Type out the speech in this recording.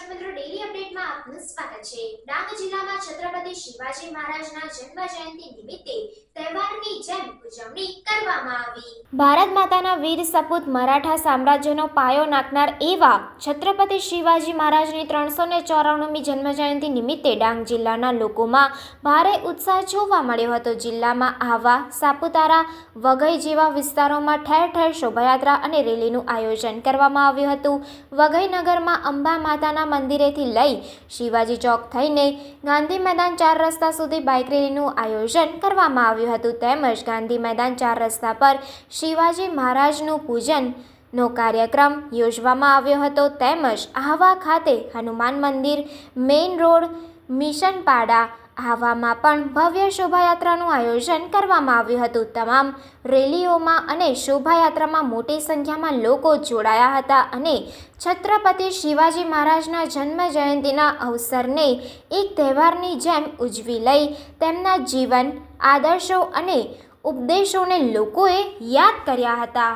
દર્શક ડેલી અપડેટમાં આપનું છે. ડાંગ જિલ્લામાં છત્રપતિ શિવાજી મહારાજના જન્મ જયંતિ નિમિત્તે તહેવારની જેમ ઉજવણી કરવામાં આવી. ભારત માતાના વીર સપૂત મરાઠા સામ્રાજ્યનો પાયો નાખનાર એવા છત્રપતિ શિવાજી મહારાજની ત્રણસો ને ચોરાણુમી જન્મજયંતિ નિમિત્તે ડાંગ જિલ્લાના લોકોમાં ભારે ઉત્સાહ જોવા મળ્યો હતો. જિલ્લામાં આહવા સાપુતારા, વઘઈ જેવા વિસ્તારોમાં ઠેર ઠેર શોભાયાત્રા અને રેલીનું આયોજન કરવામાં આવ્યું હતું. વઘઈ નગરમાં અંબા માતાના મંદિરેથી લઈ શિવાજી ચોક થઈને ગાંધી મેદાન ચાર રસ્તા સુધી બાઇક રેલીનું આયોજન કરવામાં આવ્યું હતું. તેમજ ગાંધી મેદાન ચાર રસ્તા પર શિવાજી મહારાજનું પૂજન નો કાર્યક્રમ યોજવામાં આવ્યો હતો. તેમજ આહવા ખાતે હનુમાન મંદિર, મેઇન રોડ મિશન પાડા આહવામાં પણ ભવ્ય શોભાયાત્રાનું આયોજન કરવામાં આવ્યું હતું. તમામ રેલીઓમાં અને શોભાયાત્રામાં મોટી સંખ્યામાં લોકો જોડાયા હતા અને છત્રપતિ શિવાજી મહારાજના જન્મ જયંતિના અવસરને એક તહેવારની જેમ ઉજવી લઈ તેમના જીવન, આદર્શો અને ઉપદેશોને લોકોએ યાદ કર્યા હતા.